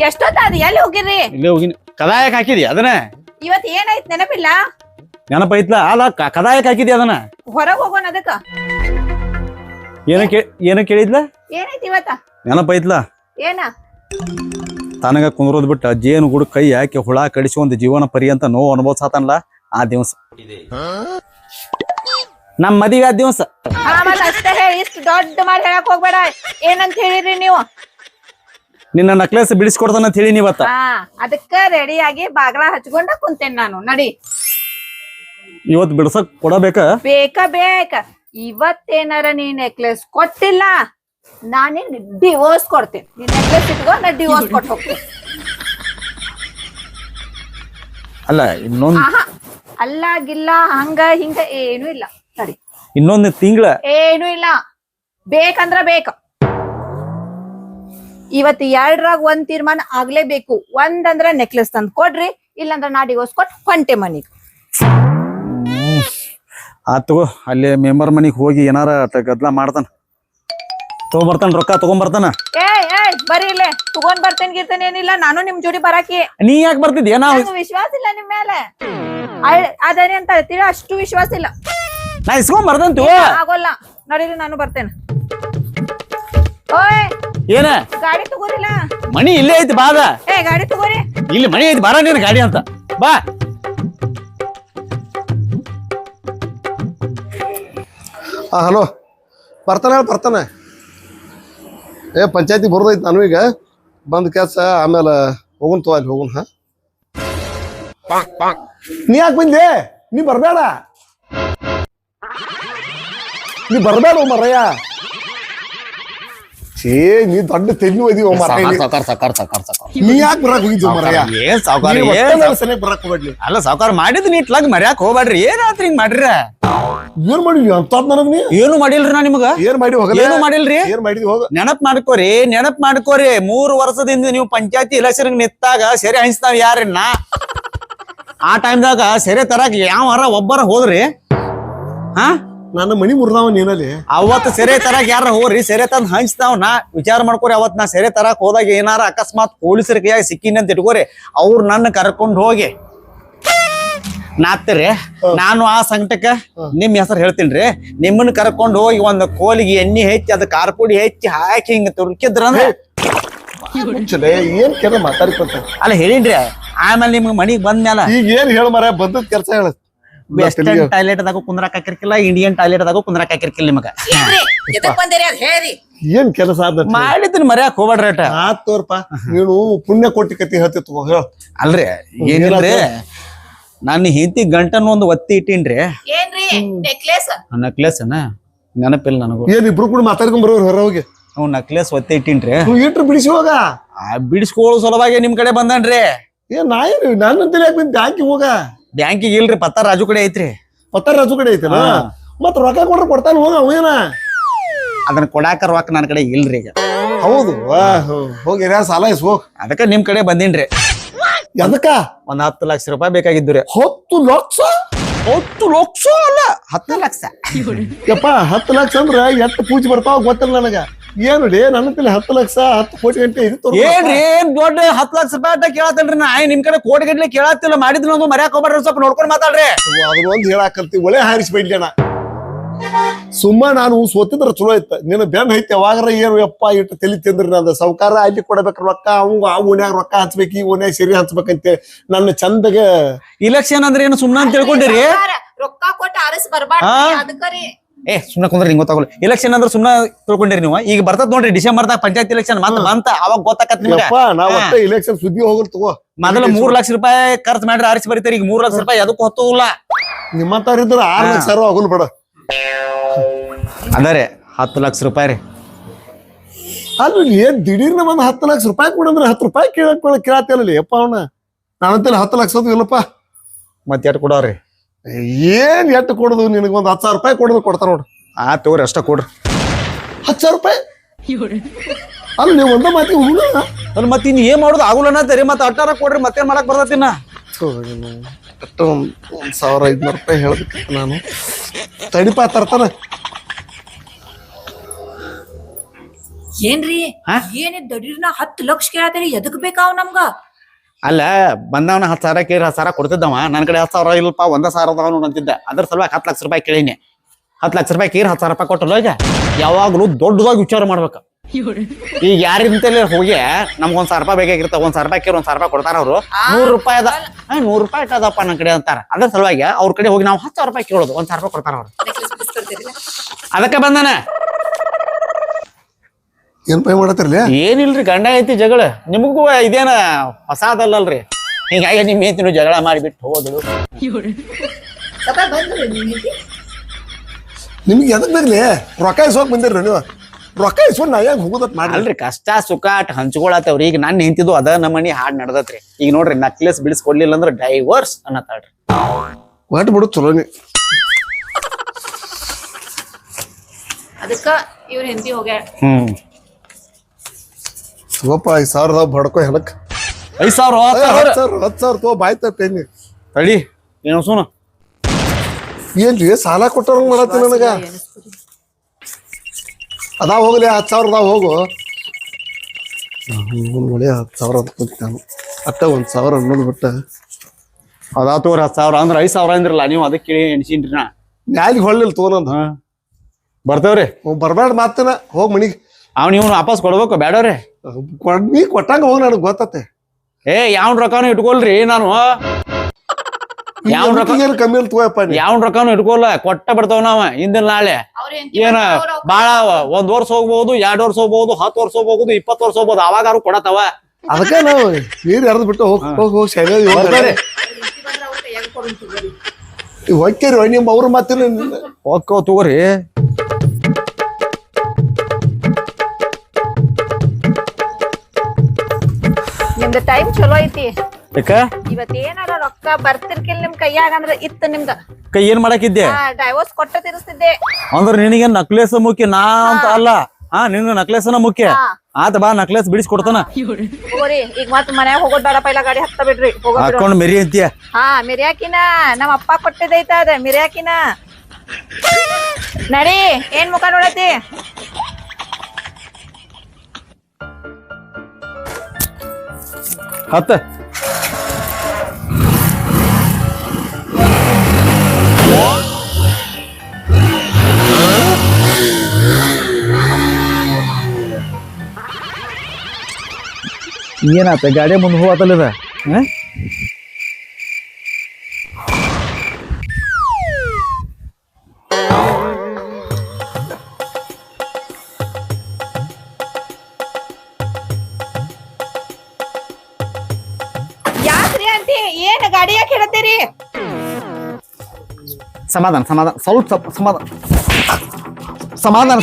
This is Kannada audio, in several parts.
ಎಷ್ಟೊತ್ತ ಅದ ಎಲ್ಲಿ ಹೋಗಿರ್ರಿ? ಇಲ್ಲೇ ಹೋಗಿನಿ. ಕದಾಯಕ್ ಹಾಕಿದಿ ಅದನ್ನ? ಇವತ್ ಏನಾಯ್ತು ನೆನಪಿಲ್ಲ? ನೆನಪೈತ್ಲ ಅಲ್ಲ ಕ- ಕದಾಯಕ್ ಹಾಕಿದಿ ಅದನ್ನ? ಹೊರಗ್ ಹೋಗೋಣ ಅದಕ್ಕ. ಏನ ಕೇ ಏನ ಕೇಳಿದ್ಲ? ಏನಾಯ್ತ್ ಇವತ್ತ? ನೆನಪೈತ್ಲ ಏನ? ತನಗ ಕುಂದ್ರೋದ್ ಬಿಟ್ಟ ಜೇನು ಗುಡ ಕೈ ಹಾಕಿ ಹುಳ ಕಡಿಸಿ ಒಂದು ಜೀವನ ಪರ್ಯಂತ ನೋವು ಅನುಭವಿಸತನ್ಲ ಆ ದಿವಸ. ನಮ್ ಮದಿವೆ ಆ ದಿವಸ. ಹಾ ಅಷ್ಟೇ ಹೇಳಿ ಇಷ್ಟ ದೊಡ್ಡ ಮಾಡಿ ಹೇಳಕ್ ಹೋಗ್ಬೇಡ. ಏನಂತ ಹೇಳಿರಿ ನೀವು? ನಿನ್ನ ನಕ್ಲೆಸ್ ಬಿಡಿಸ್ಕೊಡ್ತಾನ ಅಂತ ಹೇಳಿ ನೀವತ್ತ? ಹಾ ಅದಕ್ಕ ರೆಡಿ ಆಗಿ ಬಾಗ್ಲ ಹಚ್ಕೊಂಡ ಕುಂತೇನ್ ನಾನು. ನಡಿ. ಇವತ್ ಬಿಡ್ಸಕ್ ಕೊಡಬೇಕ? ಬೇಕ ಬೇಕ. ಇವತ್ತೇನಾರ ನೀ ನೆಕ್ಲೆಸ್ ಕೊಟ್ಟಿಲ್ಲ ನಾನೇ ಡಿವೋರ್ಸ್ ಕೊಡ್ತೀನಿ. ನೀನ್ ನೆಕ್ಲೆಸ್ ಇಟ್ಕೋ ನಾ ಡಿವೋರ್ಸ್ ಕೊಟ್ಟು ಹೋಗ್ತೀನಿ. ಅಲ್ಲ ಇನ್ನೊಂದು ಆಹಾ ಅಲ್ಲ ಗಿಲ್ಲ ಹಂಗ ಹಿಂಗ ಏನು ಇಲ್ಲ. ಸರಿ ಇನ್ನೊಂದ್ ತಿಂಗಳ. ಏನು ಇಲ್ಲ. ಬೇಕಂದ್ರ ಬೇಕ. ಇವತ್ ಎರಡ್ರಾಗ ಒಂದ್ ತೀರ್ಮಾನ ಆಗ್ಲೇಬೇಕು. ಒಂದಂದ್ರ ನೆಕ್ಲೆಸ್ ತಂದ್ ಕೊಡ್ರಿ ಇಲ್ಲಾಂದ್ರ ನಾಡಿಗೋಸ್ಕೊಟ್ ಹೊಂಟೆ ಮನಿಗ್. ಆತಗೋ ತಗೋ ಅಲ್ಲಿ ಮೆಂಬರ್ ಮನಿಗ್ ಹೋಗಿ ಏನಾರ ಅಟ ಗದ್ಲ ಮಾಡ್ತಾನ. ತಗೊಂಬರ್ತಾನ ರೊಕ್ಕ ತಗೊಂಬರ್ತಾನ ಏ ಏ ಬರೀ ಇಲ್ಲೇ. ತಗೊಂಡ್ ಬರ್ತೇನೆ ಗಿರ್ತೇನೆ ಏನಿಲ್ಲ ನಾನು ನಿಮ್ ಜೋಡಿ ಬರಾಕಿ. ನೀ ಯಾಕೆ ಬರ್ತಿದ್ಯಾ? ನಾ ನಂಗ್ ವಿಶ್ವಾಸ ಇಲ್ಲ ನಿಮ್ ಮೇಲೆ. ಅದೇನೆ ಅಂತ ಹೇಳ್ತೀರ? ಅಷ್ಟು ವಿಶ್ವಾಸ ಇಲ್ಲ. ನಾ ಇಸ್ಕೊಂಡ್ ಬರ್ದಂತು ಆಗೋಲ್ಲ. ನಡೀರಿ ನಾನು ಬರ್ತೇನೆ. ಓಯ್! ಏನ? ಗಾಡಿ ತಗೋರಿಲ್ಲ. ಮಣಿ ಇಲ್ಲೇ ಐತಿ ಬಾದ ಏ ಗಾಡಿ ತಗೋರಿ. ಇಲ್ಲಿ ಮಣಿ ಐತಿ ಬಾರ ನೀನು ಗಾಡಿ ಅಂತ. ಬಾ. ಹಾಂ ಹಲೋ. ಬರ್ತಾನೆ ಹೇಳಿ ಬರ್ತಾನೆ. ಏ ಪಂಚಾಯತಿ ಬರೋದೈತಿ ನಾನು ಈಗ. ಬಂದ ಕೆಲಸ ಆಮೇಲೆ ಹೋಗುನ್ ತೋ ಅಲ್ಲಿ ಹೋಗುನ್ ಹಾ. ನೀ ಯಾಕೆ ಬಂದೆ? ನೀ ಬರಬೇಡ. ನೀ ಬರಬೇಡ ಮರಯ್ಯ. ಛೇ ನೀ ದೊಡ್ಡ ತೆಲ್ಲು ಒಯ್ದಿ ಮರಯ್ಯ ಸಾವ್ಕಾರ್ ಸಾವ್ಕಾರ್ ಸಾವ್ಕಾರ್ ಸಾವ್ಕಾರ್ ನೀ ಯಾಕೆ ಬರಕ್ ಹೋಗಿದ್ವಿ ಮರಯ್ಯ ಏನ್ ಏನ್ ಬರಕ್ ಹೋಗ್ಬೇಡ್ಲಿ ಅಲ್ಲ ಸಾವ್ಕಾರ್ ಮಾಡಿದ್ ನೀಟ್ಲಾಗ್ ಮರ್ಯಾಕ್ ಹೋಗ್ಬೇಡ್ರಿ. ಏನ್ ಆತ್ರಿ ಹಿಂಗ್ ಮಾಡ್ರಿ? ಏನ್ ಮಾಡಿದ್ವಿ ಅಂತ ನನಗ್ ನೀ? ಏನು ಮಾಡಿಲ್ರಿ ನಾ ನಿಮಗ? ಏನ್ ಮಾಡಿ ಹೋಗಲ್ಲ ಏನು ಮಾಡಿಲ್ರಿ? ಏನ್ ಮಾಡಿದ್ವಿ ಹೋಗ? ನೆನಪ್ ಮಾಡ್ಕೋರಿ ನೆನಪ್ ಮಾಡ್ಕೋರಿ. ಮೂರು ವರ್ಷದಿಂದ ನೀವು ಪಂಚಾಯತಿ ಇಲಾಖೆ ನಿಂತಾಗ ಸೆರೆ ಹಂಚ್ತಾವ ಯಾರನ್ನ ಆ ಟೈಮ್ದಾಗ ಸೆರೆ ತರಕ್ ಯಾವ ಒಬ್ಬರ ಹೋದ್ರಿ? ಹಾ? ನನ್ನ ಮನಿ ಮುರ್ದಾವ ನೀನಲ್ಲಿ. ಅವತ್ ಸೆರೆ ತರಕ್ ಯಾರ ಹೋಗ್ರಿ? ಸೆರೆ ತಂದ್ ಹಂಚ್ತಾವ್. ನಾ ವಿಚಾರ ಮಾಡ್ಕೋರಿ ಅವತ್ ನಾ ಸೆರೆ ತರಕ್ ಹೋದಾಗ ಏನಾರ ಅಕಸ್ಮಾತ್ ಪೊಲೀಸರ ಕೈಯಾಗಿ ಸಿಕ್ಕಿನಿ ಅಂತ ಇಟ್ಕೋರಿ ಅವ್ರು ನನ್ನ ಕರ್ಕೊಂಡ್ ಹೋಗಿ. ನಾತ್ರಿ ನಾನು ಆ ಸಂಕಟಕ್ಕ ನಿಮ್ ಹೆಸರು ಹೇಳ್ತೀನ್ರಿ. ನಿಮ್ಮನ್ನ ಕರ್ಕೊಂಡ್ ಹೋಗಿ ಒಂದ್ ಕೋಲಿಗೆ ಎಣ್ಣೆ ಹೆಚ್ಚಿ ಅದ ಕಾರ್ಪುಡಿ ಹೆಚ್ಚಿ ಹಾಕಿ ಹಿಂಗ ತುರ್ಕಿದ್ರ ಏನ್ ಕೆಲ ಮಾತಾಡ್ಕೊಂತ ಅಲ್ಲ ಹೇಳಿನ್ರಿ ಆಮೇಲೆ ನಿಮ್ಗೆ ಮನಿಗ್ ಬಂದ್ಮೇಲೆ ಈಗ ಏನ್ ಹೇಳ ಮರ ಬಂದದ್ ಕೆಲಸ ಹೇಳ. ವೆಸ್ಟರ್ನ್ ಟಾಯ್ಲೆಟ್ ದಾಗ ಕುಂದ್ರಾಕ್ ಹಾಕಿರ್ಕಿಲ್ಲ ಇಂಡಿಯನ್ ಟಾಯ್ಲೆಟ್ ದಾಗ ಕುಂದ್ರಾಕ್ ಹಾಕಿರ್ಕಿಲ್ಲ ನಿಮಗ. ಎದಕ್ ಬಂದಿರಿ ಅದ್ ಹೇಳ್ರಿ ಏನ್ ಕೆಲಸ ಆದ ಮಾಡಿದ್ನ ಮರ್ಯಾಕ್ ಹೋಗ್ಬೇಡ್ರಿ ಅಟ. ಆತ್ ತೋರ್ಪ ನೀನು ಪುಣ್ಯ ಕೊಟ್ಟಿ ಕತಿ ಹೇಳ್ತಿತ್ತು ಹೇಳ. ಅಲ್ರಿ ಏನಿಲ್ರಿ? ನನ್ನ ಹೆಂಡತಿ ಗಂಟನ್ ಒಂದು ಒತ್ತಿ ಇಟ್ಟಿನ್ರಿ. ಏನ್ರಿ ನೆಕ್ಲೆಸ್ ನಕ್ಲೆಸ್ ಅನ್ನ ನೆನಪಿಲ್ಲ ನನಗೂ. ಏನ್ ಇಬ್ರು ಕೂಡ ಮಾತಾಡ್ಕೊಂಡ್ ಬರೋರು ಹೊರ ಹೋಗಿ? ಅವ್ ನಕ್ಲೆಸ್ ಒತ್ತಿ ಇಟ್ಟಿನ್ರಿ. ಇಟ್ರು ಬಿಡಿಸಿ ಹೋಗ. ಆ ಬಿಡಿಸ್ಕೊಳ್ಳೋ ಸಲುವಾಗಿ ನಿಮ್ ಕಡೆ ಬಂದನ್ರಿ. ಏನ್ ನಾ ಏನು ನನ್ನ ತಲೆ ಹಾಕಿ ಹೋಗ. ಬ್ಯಾಂಕಿಗೆ ಇಲ್ರಿ ಪತ್ತಾರ ರಾಜು ಕಡೆ ಐತ್ರಿ. ಪತ್ತಾರ ರಾಜು ಕಡೆ ಐತಲ್ಲ ಹಾ. ಮತ್ ರೊಕ್ಕ ಕೊಡ್ರ ಕೊಡ್ತಾನ ಹೋಗ ಅವೇನ ಅದನ್ನ ಕೊಡಾಕ ರೊಕ್ಕ ನನ್ನ ಕಡೆ ಇಲ್ರಿ ಈಗ. ಹೌದು. ಹೋಗಿ ಸಾಲ ಇಸ್ ಹೋಗ್. ಅದಕ್ಕ ನಿಮ್ ಕಡೆ ಬಂದಿನ್ರಿ. ಎದಕ್ಕ? ಒಂದ್ ಹತ್ತು ಲಕ್ಷ ರೂಪಾಯಿ ಬೇಕಾಗಿದ್ದು ರೀ. ಹತ್ತು ಲಕ್ಷ? ಹತ್ತು ಲಕ್ಷ ಅಲ್ಲ ಹತ್ತು ಲಕ್ಷ. ಯಪ್ಪ ಹತ್ತು ಲಕ್ಷ ಅಂದ್ರ ಎಷ್ಟು ಪೂಜೆ ಬರ್ತಾವ ಗೊತ್ತಿಲ್ಲ ನನಗ. ಏನು ರೀ? ನನ್ನ ಕಡೆ ಹತ್ತು ಲಕ್ಷ ಹತ್ತು ಕೋಟಿ ಗಂಟೆ ಇದು. ಏನ್ರಿ ಏನ್ ದೊಡ್ಡ ಹತ್ತು ಲಕ್ಷ ರೂಪಾಯಿ ಅಂತ ಕೇಳತ್ತಲ್ರಿ ನಾ? ಏನ್ ನಿಮ್ ಕಡೆ ಕೋಟಿ ಗಟ್ಲೆ ಕೇಳತ್ತಿಲ್ಲ. ಮಾಡಿದ್ರು ಒಂದು ಮರ್ಯಾಕ ಹೋಗ್ಬೇಡ್ರಿ ಸ್ವಲ್ಪ ನೋಡ್ಕೊಂಡ್ ಮಾತಾಡ್ರಿ. ಅದನ್ನ ಒಂದ್ ಹೇಳಾಕಂತಿ ಒಳ್ಳೆ ಹಾರಿಸ್ಬೇಡ್ಲಿ ಅಣ್ಣ. ಸುಮ್ಮ ನಾನು ಸೋತಿದ್ರ ಚಲೋ ಇತ್ತ. ನಿನ್ನ ಬೆನ್ ಐತೆ ಯಾವಾಗ್ರ ಏನು ಯಪ್ಪ ಇಟ್ಟು ತಲಿ ತಿಂದ್ರಿ ನಂದು. ಸಾವ್ಕಾರ ಅಲ್ಲಿ ಕೊಡ್ಬೇಕು ರೊಕ್ಕ. ಅವಂಗ ಆ ಓಣ್ಯಾಗ ರೊಕ್ಕ ಹಚ್ಬೇಕು ಈ ಓಣ್ಯಾಗ ಸರಿ ಹಚ್ಬೇಕಂತೆ ನನ್ನ ಚಂದಗೆ ಇಲೆಕ್ಷನ್ ಅಂದ್ರೆ ಏನು ಸುಮ್ಮನೆ ಅಂತ ತಿಳ್ಕೊಂಡಿರಿ? ರೊಕ್ಕ ಕೊಟ್ಟು ಆರಿಸ್ ಬರ್ಬಾರ್ದು ಹಾ? ಅದಕ್ಕರಿ ಏ ಸುಮ್ಮನೆ ಕುಂದ್ರೆ ನಿಂಗೆ ಗೊತ್ತಾಗಲ್ಲ. ಎಲೆಕ್ಷನ್ ಅಂದ್ರೆ ಸುಮ್ಮನೆ ತಿಳ್ಕೊಂಡಿರಿ ನೀವು. ಈಗ ಬರ್ತದ ನೋಡ್ರಿ ಡಿಸೆಂಬರ್ದಾಗ ಪಂಚಾಯತ್ ಎಲೆಕ್ಷನ್ ಮತ್ತೆ ಬಂತ ಅವಾಗ ಗೊತ್ತಾಕತ್ ನಿಮ್ಗೆ. ಒಟ್ಟ ಇಲೆಕ್ಷನ್ ಸುದ್ದಿ ಹೋಗಲ್ ತಗೋ. ಮೊದಲ ಮೂರ್ ಲಕ್ಷ ರೂಪಾಯಿ ಖರ್ಚು ಮಾಡ್ರಿ ಆರಿಸಿ ಬರೀತಾರೆ. ಈಗ ಮೂರ್ ಲಕ್ಷ ರೂಪಾಯಿ ಅದಕ್ಕೂ ಹೊತ್ತುಲ್ಲ ನಿಮ್ಮಂತಾರ ಇದ್ರ ಆರ್ ಲಕ್ಷ ಆಗಲ್ ಬೇಡ. ಅಂದರೆ ಹತ್ತು ಲಕ್ಷ ರೂಪಾಯಿ ರೀ. ಅಲ್ಲಿ ಏನ್ ದಿಢೀರ್ನ ಒಂದ್ ಹತ್ತು ಲಕ್ಷ ರೂಪಾಯಿ ಕೊಡಂದ್ರೆ ಹತ್ತು ರೂಪಾಯಿ ಕೇಳಕ್ ಕೇಳತ್ತಿಲ್ಲ ಯಪ್ಪ ಅವನ ನಾನಂತೇಳಿ ಹತ್ತು ಲಕ್ಷ ಅದು ಇಲ್ಲಪ್ಪ. ಮತ್ತೆ ಎಟ್ ಕೊಡೋರಿ? ಏನ್ ಎಟ್ಟು ಕೊಡುದು ನಿನಗೆ ಒಂದ್ ಹತ್ತು ಸಾವಿರ ರೂಪಾಯಿ ಕೊಡುದು ಕೊಡ್ತಾರ ನೋಡ್ರಿ ಆ ತಗೋರಿ ಅಷ್ಟ ಕೊಡ್ರಿ. ಹತ್ತು ಸಾವಿರ ರೂಪಾಯಿ? ಅಲ್ಲಿ ನೀವು ಒಂದ ಮಾತಿ ಹುಡುಗ ಅಲ್ಲಿ ಮತ್ತೆ ಇನ್ ಏನ್ ಮಾಡೋದು? ಆಗುಲ್ಲ ತರಿ ಮತ್ತೆ ಅಟ್ಟಾರ ಕೊಡ್ರಿ ಮತ್ತೇನ್ ಮಾಡಕ್ ಬರ್ತತಿನ ಒಂದ್ ಒಂದ್ ಸಾವಿರ ಐದ್ನೂರು ರೂಪಾಯಿ ಹೇಳ್ಬೇಕಿತ್ತು ನಾನು. ತಡಿಪ ತರ್ತಾನ. ಏನ್ರಿ? ಏನ್ ಏನಿದ್ ದಡೀರ್ನ ಹತ್ತು ಲಕ್ಷ ಕೇಳತ್ತೀರಿ ಎದಕ್ ಬೇಕಾವ್ ನಮ್ಗ? ಅಲ್ಲ, ಬಂದವನ ಹತ್ತು ಸಾವಿರ ಕೇಳಿ ಹತ್ತು ಸಾವಿರ ಕೊಡ್ತಿದ್ದವ. ನನ್ನ ಕಡೆ ಹತ್ತು ಸಾವಿರ ಇಲ್ಲಪ್ಪ, ಒಂದ ಸಾವಿರ ಅದಾವ ನೋಡು ಅಂತಿದ್ದೆ. ಅದ್ರ ಸಲುವಾಗಿ ಹತ್ತು ಲಕ್ಷ ರೂಪಾಯಿ ಕೇಳೀನಿ. ಹತ್ತು ಲಕ್ಷ ರೂಪಾಯಿ ಕೇಳಿ ಹತ್ತು ಸಾವಿರ ರೂಪಾಯಿ ಕೊಟ್ಟಲ್ಲ ಈಗ ಯಾವಾಗಲೂ ದೊಡ್ಡದಾಗಿ ವಿಚಾರ ಮಾಡ್ಬೇಕು. ಈಗ ಯಾರಿಂತಲೇ ಹೋಗಿ ನಮ್ಗೊಂದ್ ಸಾವಿರ ರೂಪಾಯಿ ಬೇಕಾಗಿರ್ತ ಒಂದ್ ಸಾವಿರ ರೂಪಾಯಿ ಕೇರ್ ಒಂದ್ ಸಾವಿರ ರೂಪಾಯಿ ಕೊಡ್ತಾರ ಅವರು. ನೂರು ರೂಪಾಯಿ ಅದ. ನೂರು ರೂಪಾಯಿ ಇಟ್ಟದಪ್ಪ ನನ್ನ ಕಡೆ ಅಂತಾರ. ಅದ್ರ ಸಲುವಾಗಿ ಅವ್ರ ಕಡೆ ಹೋಗಿ ನಾವು ಹತ್ತು ಸಾವಿರ ರೂಪಾಯಿ ಕೇಳೋದು, ಒಂದ್ ಸಾವಿರ ರೂಪಾಯಿ ಕೊಡ್ತಾರ ಅವ್ರು. ಅದಕ್ಕೆ ಬಂದಾನ. ಏನ್ ಪೈ ಮಾಡತ್ತಿರ್ಲಿ ಏನಿಲ್ರಿ ಗಂಡ ಐತಿ ಜಗಳ. ನಿಮಗೂ ಇದೇನ ಹೊಸಾದಲ್ಲಲ್ರಿ? ಹೀಗಾಗಿ ನಿಮ್ ಏತಿನ ಜಗಳ ಮಾಡಿಬಿಟ್ಟು ಹೋದಳು. ನಿಮ್ಗೆ ಎದಕ್ ಬರ್ಲಿ ರೊಕ್ಕ ಇಸ್ಕೊಂಡ್ ಬಂದಿರ್ರಿ ನೀವು. ರೊಕ್ಕ ಇಸ್ಕೊಂಡು ನಾ ಹೆಂಗ್ ಹೋಗೋದತ್ ಮಾಡಿ ಅಲ್ರಿ ಕಷ್ಟ ಸುಖ ಅಟ್ ಹಂಚ್ಕೊಳತ್ತವ್ರಿ. ಈಗ ನಾನು ನಿಂತಿದ್ದು ಅದ ನಮ್ಮನಿ ಹಾಡ್ ನಡ್ದತ್ರಿ. ಈಗ ನೋಡ್ರಿ ನಕ್ಲೆಸ್ ಬಿಡಿಸ್ಕೊಡ್ಲಿಲ್ಲ ಅಂದ್ರೆ ಡೈವರ್ಸ್ ಅನ್ನತ್ತಾಳ್ರಿ ಒಟ್ಟು ಬಿಡು ಚಲೋ ನೀ ಅದಕ್ಕ ಇವ್ರ ಹೆಂಡತಿ ಹೋಗ್ಯಾ ಹ್ಮ್. ತಗೋಪ ಐದ್ ಸಾವಿರದ ಬಡ್ಕೋ ಹೆಲಕ್. ಐದ್ ಸಾವಿರ ಹತ್ತ್ ಸಾವಿರ. ಹತ್ತು ಸಾವಿರ ತೋ ಬಾಯ್ ತಪ್ಪೇನಿ ತಡಿ ಏನೋ ಸೋನ ಏನ್ರಿ ಸಾಲ ಕೊಟ್ಟವ್ರಂಗ್ ಮಾಡತ್ತೆ ನನಗ? ಅದಾವ ಹೋಗ್ಲಿ ಹತ್ತು ಸಾವಿರದಾಗ ಹೋಗು. ನೋಡಿ ಹತ್ತು ಸಾವಿರ ಅಂತ ನಾನು. ಅಟ್ಟ ಒಂದ್ ಸಾವಿರ ಅನ್ನೋದು ಬಿಟ್ಟ. ಅದಾ ತೋರಿ ಹತ್ತು ಸಾವಿರ ಅಂದ್ರೆ ಐದ್ ಸಾವಿರ ಅಂದ್ರಲ್ಲ ನೀವು ಅದಕ್ಕೆ ಕೇಳಿ ಎಣ್ಸಿನ್ರಿ ನಾ. ನ್ಯಾಲಿಗೆ ಹೊಳ್ಳಿಲ್ಲ ತಗೋನಂದ. ಹಾ. ಬರ್ತೇವ್ರಿ. ಬರ್ಬೇಡ ಮಾತನ ಹೋಗ್ ಮನಿಗ್. ಅವ್ನ ಇವ್ನು ವಾಪಸ್ ಕೊಡ್ಬೇಕು ಬೇಡವ್ರಿ ಕೊಡ್ಮಿ ನೀ ಕೊಟ್ಟಂಗ ಹೋಗ್ ನನಗೆ ಗೊತ್ತತೆ ಏ ಯಾವ ರೊಕ್ಕನು ಇಟ್ಕೊಳ್ರಿ ನಾನು ಯಾವ ರೊಕ್ಕ ಏನು ಕಮ್ಮಿ ತಗೋಯಪ್ಪ ನೀ ಯಾವನ್ ರೊಕ್ಕನು ಇಟ್ಕೊಲ್ಲ ಕೊಟ್ಟ ಬಿಡ್ತಾವ ನಾವ ಹಿಂದಿನ ನಾಳೆ ಏನ ಬಾಳ ಒಂದ್ ವರ್ಷ ಹೋಗ್ಬಹುದು ಎರಡ್ ವರ್ಷ ಹೋಗ್ಬಹುದು ಹತ್ತು ವರ್ಷ ಹೋಗ್ಬಹುದು ಇಪ್ಪತ್ತು ವರ್ಷ ಹೋಗ್ಬಹುದು ಅವಾಗಾರು ಕೊಡತಾವ ಅದಕ್ಕೆ ನಾವು ನೀರ್ ಎರ್ದ್ ಬಿಟ್ಟು ಹೋಗ್ ಹೋಗ್ ಹೋಗ್ ಶಾಲೆ ಬರ್ತಾರೆ ಹೊಕ್ಕೇರಿ ನಿಮ್ಮ ಅವ್ರ ಮಾತಿಲ್ಲ ಹೋಗ್ಕೋ ತಗೋರಿ ನಿಮ್ದ ಟೈಮ್ ಚಲೋ ಐತಿ. ಯಾಕ? ಇವತ್ ಏನಾರ ರೊಕ್ಕ ಬರ್ತಿರ್ಕಿಲ್ ನಿಮ್ ಕೈಯಾಗ ಅಂದ್ರ ಇತ್ತ ನಿಮ್ದ. ಕೈ ಏನ್ ಮಾಡಾಕಿದ್ದೆ? ಡೈವೋರ್ಸ್ ಕೊಟ್ಟ ತಿರ್ಸ್ತಿದ್ದೆ. ಅಂದ್ರ ನಿನಗೆ ನಕ್ಲೇಸ್ ಮುಖ್ಯ ನಾ ಅಂತ ಅಲ್ಲ. ಹಾ ನಿನ್ನ ನಕ್ಲೇಸನ ಮುಖ್ಯ. ಆತ ಬಾ ನಕ್ಲೇಸ್ ಬಿಡಿಸ್ ಕೊಡ್ತಾನ. ಹೋಗ್ರಿ ಈಗ ಮತ್ ಮನ್ಯಾಗ ಹೋಗೋದ್ ಬೇಡ ಪೈಲ ಗಾಡಿ ಹತ್ತ ಬಿಡ್ರಿ. ಹೋಗೋ. ಹಾಕೊಂಡ್ ಮೆರಿ ಅಂತೀಯ. ಹಾ ಮಿರ್ಯಾಕಿನ ನಮ್ಮ ಅಪ್ಪ ಕೊಟ್ಟಿದ್ದೈತ ಅದ ಮಿರ್ಯಾಕಿನ. ನಡಿ ಏನ್ ಮುಖ ನೋಡತಿ? ಹತ್ತ ಏನಾತ ಗಾಡಿ ಮುಂದೆ ಹೋಗತ್ತಲ್ಲದ ಯಾಕ್ರಿ ಸಮಾಧಾನ ಸಮಾಧಾನ ಸ್ವಲ್ಪ ಸ್ವಲ್ಪ ಸಮಾಧಾನ. ಸಮಾಧಾನ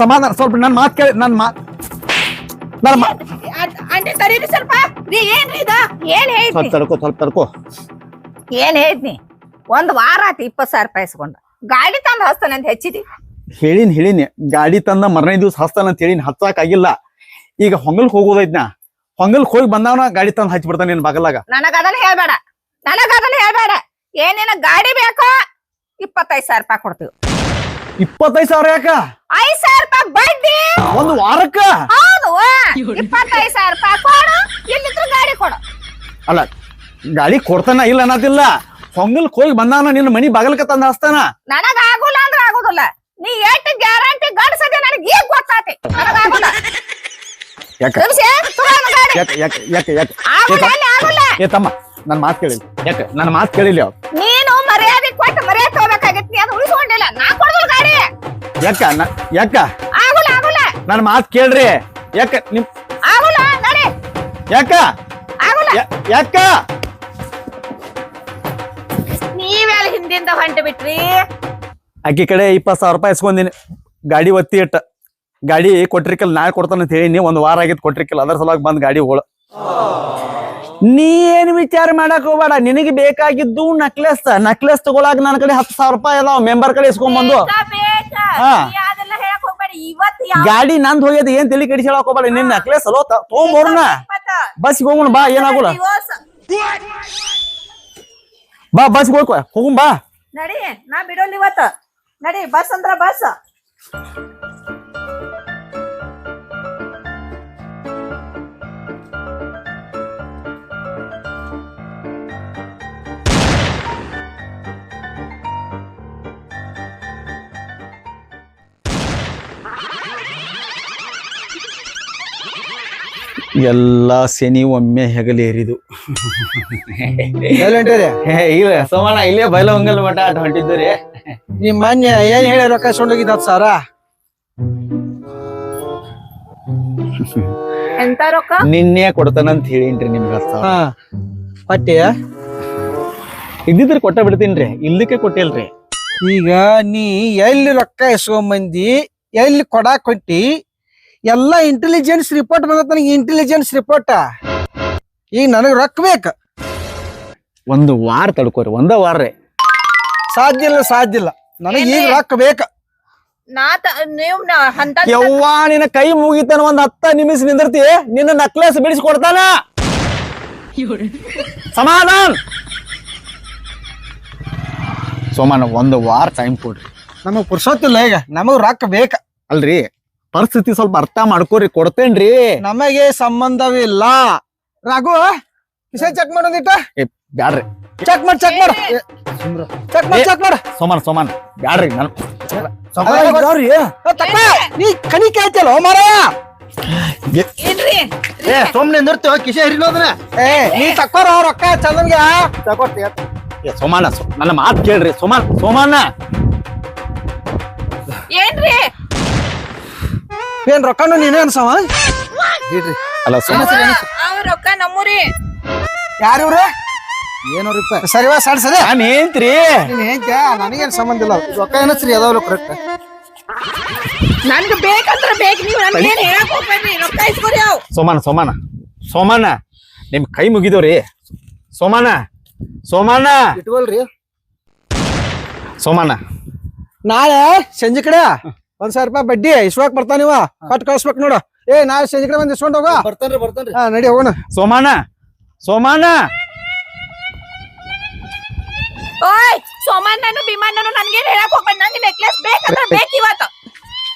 ಸಮಾಧಾನ ಸ್ವಲ್ಪ ನನ್ನ ಮಾತು ಕೇಳಿ ನನ್ನ ಮಾತು ನನ್ನ ಆಂಟ್- ಸರಿ ಸ್ವಲ್ಪ. ರೀ ಏನ್ರಿ ಇದ? ಏನ್ ಸ್ವಲ್ಪ ತಡ್ಕೋ ಸ್ವಲ್ಪ ತಡ್ಕೋ. ಏನ್ ಹೇಳ್ತಿ? ಒಂದ್ ವಾರ ಆತಿ ಇಪ್ಪತ್ತು ಸಾವಿರ ರೂಪಾಯಿ ಇಸ್ಕೊಂಡು ಗಾಡಿ ತಂದ ಹಸ್ತಾನೆ ಅಂತ ಹೆಚ್ಚಿದಿ. ಹೇಳಿನ್ ಹೇಳಿನಿ. ಗಾಡಿ ತಂದ ಮರನೇ ದಿವಸ ಹಸ್ತಾನ ಅಂತ ಹೇಳಿನಿ ಹಚ್ಚಾಕ್ ಆಗಿಲ್ಲ. ಈಗ ಹೊಂಗಲ್ಕ್ ಹೋಗೋದೈತ್ನ ನಾ ಹೊಂಗಲ್ಕ್ ಹೋಗಿ ಬಂದವನ ಗಾಡಿ ತಂದ ಹಚ್ಚಿ ಬಿಡ್ತಾನೆ ನಿನ್ ಬಗಲಾಗ ನನಗ ಅದನ್ನ ಹೇಳ್ಬೇಡ. ನನಗ ಅದನ್ನ ಹೇಳ್ಬೇಡ. ಏನೇನ ಗಾಡಿ ಬೇಕೋ ಇಪ್ಪತ್ತೈದು ಸಾವಿರ ರೂಪಾಯಿ ಕೊಡ್ತೀವಿ. ಇಪ್ಪತ್ತೈದು ಸಾವಿರ ಯಾಕ? ಐದ್ ಸಾವಿರ ರೂಪಾಯಿ ಬಡ್ಡಿ. ಒಂದು ವಾರಕ್ಕ? ಹೌದು ಇಪ್ಪತ್ತೈದು ಸಾವಿರ ರೂಪಾಯಿ ಕೊಡು ಇಲ್ಲಿದ್ರು ಗಾಡಿ ಕೊಡು. ಅಲ್ಲ ಗಾಡಿ ಕೊಡ್ತಾನ ಇಲ್ಲ ಅನ್ನೋದಿಲ್ಲ. ಹೊಂಗಲ್ ಹೋಗಿ ಬಂದಾನ ನಿನ್ನ ಮನಿ ಬಗಲ್ಕ ತಂದ ಹಸ್ತಾನ. ನನಗ ಆಗುಲ್ಲ ಅಂದ್ರ ಆಗುದಿಲ್ಲ. ನೀ ಎಷ್ಟು ಗ್ಯಾರಂಟಿ ಗಡ್ಸದೆ ನನಗೆ ಈಗ ಗೊತ್ತಾತಿ ನನಗ ಆಗುಲ್ಲ ಯಾಕ? ಯಾಕೆ ಯಾಕೆ ಯಾಕೆ ಯಾಕ? ಏ ತಮ್ಮ ನನ್ ಮಾತ್ ಕೇಳಿಲ್ಲ ಯಾಕೆ ನನ್ನ ಮಾತು ಕೇಳಿಲ್ಲ ನೀನು ಮರ್ಯಾದೆ ಕೊಟ್ಟು ಮರ್ಯಾದೆ ತಗೋಬೇಕಾಗಿತ್ತು ನೀ ಅದು ಉಳಿಸ್ಕೊಂಡಿಲ್ಲ. ನಾ ಕೊಡುದಿಲ್ಲ ಗಾಡಿ. ಯಾಕ ಯಾಕ? ಆಗುಲ್ಲ ಆಗುಲ್ಲ. ನನ್ ಮಾತು ಕೇಳ್ರಿ. ಯಾಕ ನಿಮ್ ಆಗುಲ್ಲ ನೋಡಿ. ಯಾಕ? ಆಗುಲ್ಲ. ಯಾಕ? ನೀವೆಲ್ಲ ಹಿಂದಿಂದ ಹೊಂಟ ಬಿಟ್ರಿ ಆಕಿ ಕಡೆ ಇಪ್ಪತ್ತು ಸಾವಿರ ರೂಪಾಯಿ ಇಸ್ಕೊಂದಿನಿ. ಗಾಡಿ ಒತ್ತಿ ಇಟ್ಟ. ಗಾಡಿ ಕೊಟ್ರಿಕಲ್ ನಾಳೆ ಕೊಡ್ತಾನ ಅಂತ ಹೇಳಿ ಒಂದ್ ವಾರ ಆಗಿದ್ ಕೊಟ್ರಿಕಲ್ ಅದ್ರ ಸಲುವಾಗಿ ಬಂದ್ ಗಾಡಿ ಹೋಳ ನೀ ಏನ್ ವಿಚಾರ ಮಾಡಕ್ ಹೋಗ್ಬೇಡ ನಿನಗೆ ಬೇಕಾಗಿದ್ದು ನಕ್ಲೆಸ್ ನಕ್ಲೆಸ್ ತಗೊಳಕ್ ನನ್ನ ಕಡೆ ಹತ್ತು ಸಾವಿರ ರೂಪಾಯಿ ಅದಾವ ಮೆಂಬರ್ ಕಡೆ ಇಸ್ಕೊಂಡ್ ಬಂದು. ಹಾ. ನೀ ಗಾಡಿ ನಂದ್ ಹೋಗ್ಯದ ಏನ್ ತಿಳಿ ಕಡಿಸಿ ಹೇಳಕ್ ಹೋಗ್ಬೇಡ ನಿನ್ ನಕ್ಲೆಸ್ ಅಲೋ ತಗೊಂಬೋರ್ನ. ಬಸ್ ಹೋಗೋಣ ಬಾ ಏನಾಗೋಲ್ಲ. ಬಾ ಬಸ್ ಹೋಗ್ ಹೋಗುಂ ಬಾ. ನಡಿ ನಾ ಬಿಡೋಲ್ ಇವತ್ತ. ನಡಿ ಬಸ್ ಅಂದ್ರ ಬಸ್. ಎಲ್ಲ ಶನಿ ಒಮ್ಮೆ ಹೆಗಲೇರಿದು ಇಲ್ಲ ಸೋಮಣ್ಣ ಇಲ್ಲೇ ಬೈಲ ಹೊಂಗಲ್ ಮಠ ಆಟ ಹೊಂಟಿದ್ದು ರೀ ನಿಮ್ ಮೊನ್ನೆ ಏನ್ ಹೇಳಿ ರೊಕ್ಕ ಸೊಂಡೋಗಿದ್ದ ಸಾರ ಎಂತ ರೊಕ್ಕ? ನಿನ್ನೆ ಕೊಡ್ತಾನಂತ ಹೇಳಿನ್ರಿ ನಿಮ್ಗೆ ಹಾ. ಪಟ್ಟಿ ಇದ್ದಿದ್ರೆ ಕೊಟ್ಟ ಬಿಡ್ತೀನ್ರಿ ಇಲ್ಲಕ್ಕೆ ಕೊಟ್ಟಿಲ್ರಿ. ಈಗ ನೀ ಎಲ್ಲಿ ರೊಕ್ಕ ಎಸ್ಕೊಂಬಂದಿ ಎಲ್ಲಿ ಕೊಡಾಕ್ ಕೊಟ್ಟಿ ಎಲ್ಲ ಇಂಟೆಲಿಜೆನ್ಸ್ ರಿಪೋರ್ಟ್ ಬಂದತ್ ನನಗೆ ಇಂಟೆಲಿಜೆನ್ಸ್ ರಿಪೋರ್ಟ್ ಈಗ ನನಗೆ ರೊಕ್ಕ ಬೇಕು. ಒಂದು ವಾರ ತಡ್ಕೋರಿ ಒಂದ ವಾರ ರೀ ಸಾಧ್ಯ ಇಲ್ಲ ಸಾಧ್ಯ ಇಲ್ಲ. ನನಗೆ ಈಗ ರೊಕ್ಕ ಬೇಕು. ನಾ ಹಂತ ಯವ್ವ ನಿನ್ನ ಕೈ ಮುಗಿತಾನ ಒಂದ್ ಹತ್ತ ನಿಮಿಷ ನಿಂದಿರ್ತಿ ನಿನ್ನ ನಕ್ಲೆಸ್ ಬಿಡಿಸಿ ಕೊಡ್ತಾನ ಸಮಾಧಾನ. ಸೋಮಾನ ಒಂದು ವಾರ ಟೈಮ್ ಕೊಡ್ರಿ. ನಮಗ್ ಪುರ್ಸೋತಿಲ್ಲ ಈಗ ನಮಗ್ ರೊಕ್ಕ ಬೇಕ. ಅಲ್ರಿ ಪರಿಸ್ಥಿತಿ ಸ್ವಲ್ಪ ಅರ್ಥ ಮಾಡ್ಕೋರಿ ಕೊಡ್ತೇನ್ರಿ. ನಮಗೆ ಸಂಬಂಧವಿಲ್ಲ. ರಾಘು ಕಿಸೆ ಚೆಕ್ ಮಾಡೋದಿಟ್ಟ ಬ್ಯಾಡ್ರಿ. ಚೆಕ್ ಮಾಡಿ ಚೆಕ್ ಮಾಡ್. ಚೆಕ್ ಮಾಡಿ ಚೆಕ್ ಮಾಡ್. ಸೋಮನ್ ಸೋಮನ್ ಬ್ಯಾಡ್ರಿ ನಾನು ನೀ ಕಣಿ ಕೇಳ್ತಿಯಲ್ಲ ಮಾರಾಯ. ಇಲ್ರಿ ಏ ಸುಮ್ನೆ ನಿಂದಿರ್ತೀವ ಕಿಸೆ ಹರಿಲೋದ್ರ ಏ ನೀ ತಕ್ಕೋರ ರೊಕ್ಕ ಚಂದನ್ಗೆ. ತಕೋತಿ ಏ, ಸೋಮಣ್ಣ ಸೋ- ನನ್ನ ಮಾತು ಕೇಳ್ರಿ ಸೋಮಾನ್ ಸೋಮಾನ ಏನ್ರಿ? ಏನ್ ರೊಕ್ಕನು ನೀನೇ ಅನ್ಸವ ಅಲ್ಲ ಸುಮ್ಮನೆ ಅವ ರೊಕ್ಕ ನಮ್ಮೂರಿ. ಯಾರು ಇವ್ರು? ಏನೋರಿಪ್ಪ ಸರಿವಾ ಸರಿ ಸರಿ ನಾನು ಏನ್ತ್ರಿ ನೀನ್ ಹೇಳ್ತ್ಯ ನನಗೇನ್ ಸಂಬಂಧ ಇಲ್ಲ. ರೊಕ್ಕ ಏನಸ್ರಿ ಅದಾವಲ್ಲ ಕರೆಕ್ಟ್ ನನ್ಗ ಬೇಕಂದ್ರೆ ಬೇಕು ನೀವ್ ಹೇಳಕ್ ಹೋಗ್ಬೇಡ್ರಿ ರೊಕ್ಕ ಇಸ್ಕೊರಿ ಅವ್. ಸೋಮಾನ ಸೋಮಣ್ಣ. ಸೋಮಣ್ಣ ನಿಮ್ ಕೈ ಮುಗಿದವ್ರಿ. ಸೋಮಾನ ಸೋಮಾನ ಇಟ್ಕೊಳ್ರಿ. ಸೋಮಾನ ನಾಳೆ ಸಂಜೆ ಕಡೆ ಒಂದ್ ಸಾವಿರ ರೂಪಾಯಿ ಬಡ್ಡಿ ಇಸ್ವಾಕ್ ಬರ್ತಾನಿವ ಕಟ್ ಕಳ್ಸ್ಬೇಕು ನೋಡು. ಏ ನಾಳೆ ಸಂಜೆ ಕಡೆ ಬಂದ್ ಇಸ್ಕೊಂಡ್ ಹೋಗ. ಬರ್ತಾನ್ರಿ ಬರ್ತಾನ್ರಿ. ಹಾ ನಡಿ ಹೋಗೋಣ. ಸೋಮಾನ ಸೋಮಾನ. ಓಯ್ ಸೋಮಣ್ಣನು ನನ್ಗೆ ನನ್ಗೇನ್ ಹೇಳಕ್ ಹೋಗ್ಬೇಡ. ನಂಗೆ ನೆಕ್ಲೆಸ್ ಬೇಕಂದ್ರ ಬೇಕ್ ಇವತ್ತ.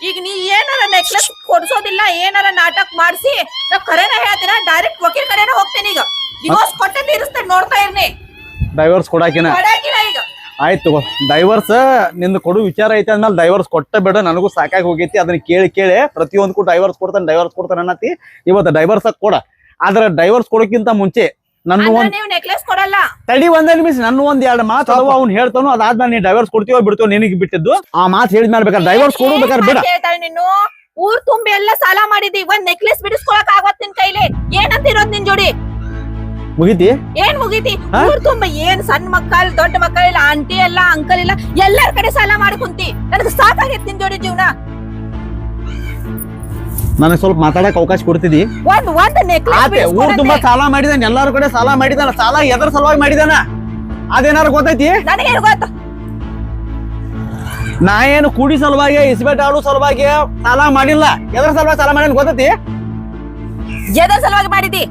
ಈಗ ನೀ ಏನಾರ ನೆಕ್ಲೆಸ್ ಕೊಡ್ಸೋದಿಲ್ಲ ಏನಾರ ನಾಟಕ ಮಾಡ್ಸಿ ನಾ ಕರೆನ ಹೇಳ್ತೀನ ಡೈರೆಕ್ಟ್ ವಕೀಲ್ ಕಡೆನ ಹೋಗ್ತೇನೆ ಈಗ. ಡಿವೋರ್ಸ್ ಕೊಟ್ಟೆ ತೀರಿಸ್ತೇನೆ ನೋಡ್ತಾ ಇರ್ನಿ. ಡೈವರ್ಸ್ ಕೊಡಾಕಿನ. ಕೊಡಾಕಿಲ್ಲ ಈಗ. ಆಯ್ತು ಡೈವರ್ಸ್ ನಿಂದು ಕೊಡು ವಿಚಾರ ಐತೆ ಅಂದ್ಮೇಲೆ ಡೈವರ್ಸ್ ಕೊಟ್ಟ ಬೇಡ ನನಗೂ ಸಾಕಾಗಿ ಹೋಗೈತಿ. ಅದನ್ನ ಕೇಳಿ ಕೇಳಿ ಪ್ರತಿಯೊಂದಕ್ಕೂ ಡೈವರ್ಸ್ ಕೊಡ್ತಾನೆ ಡೈವರ್ಸ್ ಕೊಡ್ತಾನೆ ಅನ್ನತಿ ಇವತ್ತು ಡೈವರ್ಸ್ ಕೊಡ. ಆದ್ರೆ ಡೈವರ್ಸ್ ಕೊಡೋಕ್ಕಿಂತ ಮುಂಚೆ ನನ್ನ ಒಂದ್ ನೆಕ್ಲೆಸ್ ಕೊಡಲ್ಲ. ತಡಿ ಒಂದೇ ನಿಮಿಷ ನನ್ನ ಒಂದ್ ಎರಡು ಮಾತು ಅದಾವ ಅವ್ನು ಹೇಳ್ತಾನು ಅದಾದ್ಮೇಲೆ ನೀ ಡೈವರ್ಸ್ ಕೊಡ್ತೀವೋ ಬಿಡ್ತೀವೋ ನಿನಗೆ ಬಿಟ್ಟಿದ್ದು. ಆ ಮಾತು ಹೇಳಿದ್ಮೇಲೆ ಬೇಕಾದ್ರೆ ಡೈವರ್ಸ್ ಕೊಡು ಬೇಕಾದ್ರೆ ಬೇಡ. ನೀನು? ಊರ್ ತುಂಬಿ ಎಲ್ಲ ಸಾಲ ಮಾಡಿದಿ ಒಂದ್ ನೆಕ್ಲೆಸ್ ಬಿಡಿಸ್ಕೊಳಕ್ ಆಗತ್ತಿನ ನಿನ್ ಕೈಲಿ. ಏನಂತಿರೋದ್ ನಿನ್ ಜೋಡಿ? ಮುಗಿತಿ? ಏನ್ ಮುಗಿತಿ? ತುಂಬಾ ಊರ್ ತುಂಬ ಏನ್ ಸಣ್ಣ ಮಕ್ಕಳ ದೊಡ್ಡ ಮಕ್ಕಳ ಇಲ್ಲ ಆಂಟಿ ಎಲ್ಲ ಅಂಕಲ್ ಇಲ್ಲ ಎಲ್ಲಾರ ಕಡೆ ಸಾಲ ಮಾಡಿ ಕುಂತಿ. ನನಗೆ ಸಾಕಾಗೈತಿ ನಿನ್ ಜೋಡಿ ಜೀವನ. ನನಗೆ ಸ್ವಲ್ಪ ಮಾತಾಡಕ್ ಅವಕಾಶ ಕೊಡ್ತಿದಿ? ಒಂದ್ ಒಂದ್ ಆತೆ ಊರ್ ತುಂಬಾ ಸಾಲ ಮಾಡಿದಾನೆ ಎಲ್ಲಾರ ಕಡೆ ಸಾಲ ಮಾಡಿದಾನ ಸಾಲ ಎದ್ರ ಸಲುವಾಗಿ ಮಾಡಿದಾನ. ಅದೇನಾರು ಗೊತ್ತೈತಿ? ನನಗೇನು ಗೊತ್ತ? ನಾ ಏನು ಕೂಡಿ ಸಲುವಾಗಿ ಇಸ್ಬೇಟ್ ಸಲುವಾಗಿ ಸಾಲ ಮಾಡಿಲ್ಲ. ಎದ್ರ ಸಲುವಾಗಿ ಸಾಲ ಮಾಡಿಲ್ಲ ಗೊತ್ತೈತಿ? ಎದ್ರ ಸಲುವಾಗಿ ಮಾಡಿದಿ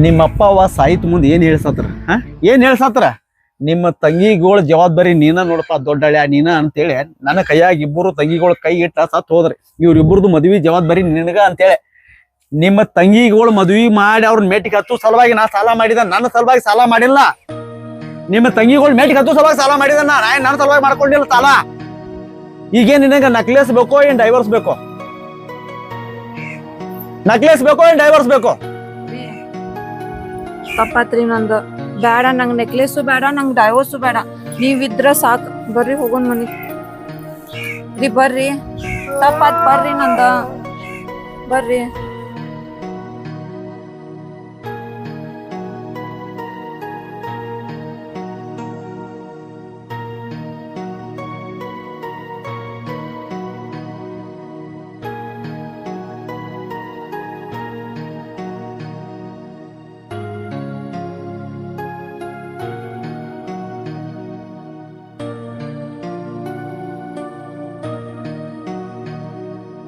ನಿಮ್ಮಪ್ಪ ಅವ ಸಾಹಿತ್ಯ ಮುಂದೆ ಏನು ಹೇಳ್ಸತ್ರ? ಹಾ? ಏನು ಹೇಳ್ಸತ್ರ? ನಿಮ್ಮ ತಂಗಿಗಳ ಜವಾಬ್ದಾರಿ ನೀನ ನೋಡಪ್ಪ ದೊಡ್ಡಳ್ಯ, ನೀನ ಅಂತೇಳಿ ನನ್ನ ಕೈಯಾಗ ಇಬ್ಬರು ತಂಗಿಗಳ ಕೈ ಇಟ್ಟ ಸತ್ ಹೋದ್ರಿ. ಇವ್ರಿಬ್ಬರದು ಮದ್ವಿ ಜವಾಬ್ದಾರಿ ನಿನಗ ಅಂತೇಳಿ. ನಿಮ್ಮ ತಂಗಿಗಳು ಮದ್ವಿ ಮಾಡಿ ಅವ್ರ ಮೇಟಿಗೆ ಹತ್ತು ಸಲುವಾಗಿ ನಾ ಸಾಲ ಮಾಡಿದ, ನನ್ನ ಸಲುವಾಗಿ ಸಾಲ ಮಾಡಿಲ್ಲ. ನಿಮ್ಮ ತಂಗಿಗಳು ಮೇಟಿಗೆ ಹತ್ತು ಸಲುವಾಗಿ ಸಾಲ ಮಾಡಿದ, ನಾ ನನ್ನ ಸಲುವಾಗಿ ಮಾಡ್ಕೊಂಡಿಲ್ಲ ಸಾಲ. ಈಗೇನ್ ನಿನಗ ನಕ್ಲೆಸ್ ಬೇಕೋ ಏನ್ ಡೈವರ್ಸ್ ಬೇಕೋ? ನಕ್ಲೆಸ್ ಬೇಕೋ ಏನ್ ಡೈವರ್ಸ್ ಬೇಕೋ? ತಪ್ಪತ್ರಿ ನಂದು. ಬೇಡ, ನಂಗ್ ನೆಕ್ಲೆಸ್ ಬೇಡ, ನಂಗ್ ಡೈವರ್ಸು ಬೇಡ. ನೀವಿದ್ರ ಸಾಕ್. ಬರ್ರಿ, ಹೋಗೋಣ ಮನಿ. ರೀ ಬರ್ರಿ. ತಪ್ಪಾತ್ ಬರ್ರಿ ನಂದ. ಬರ್ರಿ.